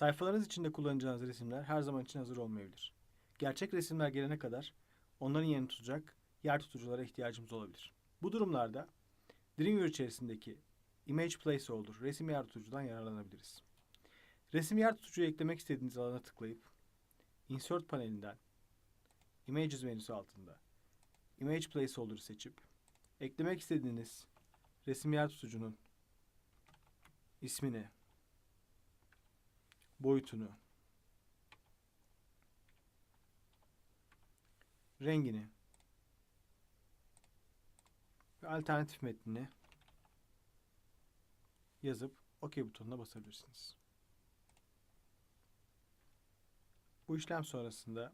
Sayfalarınız içinde kullanacağınız resimler her zaman için hazır olmayabilir. Gerçek resimler gelene kadar onların yerini tutacak yer tutuculara ihtiyacımız olabilir. Bu durumlarda Dreamweaver içerisindeki Image Placeholder resim yer tutucudan yararlanabiliriz. Resim yer tutucuyu eklemek istediğiniz alana tıklayıp Insert panelinden Images menüsü altında Image Placeholder'ı seçip eklemek istediğiniz resim yer tutucunun ismini, boyutunu, rengini ve alternatif metnini yazıp OK butonuna basabilirsiniz. Bu işlem sonrasında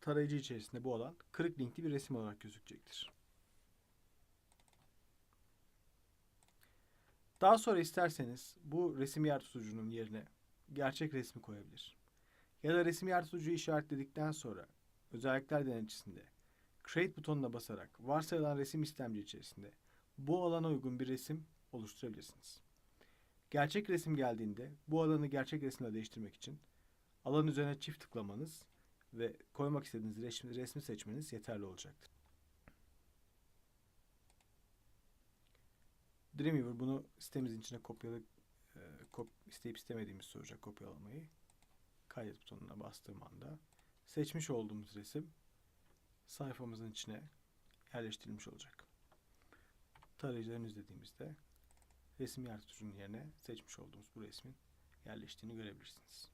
tarayıcı içerisinde bu alan kırık linkli bir resim olarak gözükecektir. Daha sonra isterseniz bu resim yer tutucunun yerine gerçek resmi koyabilir. Ya da resim yer tutucuyu işaretledikten sonra özellikler denetçisinde Create butonuna basarak varsayılan resim istemci içerisinde bu alana uygun bir resim oluşturabilirsiniz. Gerçek resim geldiğinde bu alanı gerçek resimle değiştirmek için alan üzerine çift tıklamanız ve koymak istediğiniz resmi, resmi seçmeniz yeterli olacaktır. Dreamweaver bunu sitemizin içine kopyala, e, kop, isteyip istemediğimiz soracak kopyalamayı. Kaydet butonuna bastığım anda seçmiş olduğumuz resim sayfamızın içine yerleştirilmiş olacak. Tarayıcıdan izlediğimizde resim yer tutucunun yerine seçmiş olduğumuz bu resmin yerleştiğini görebilirsiniz.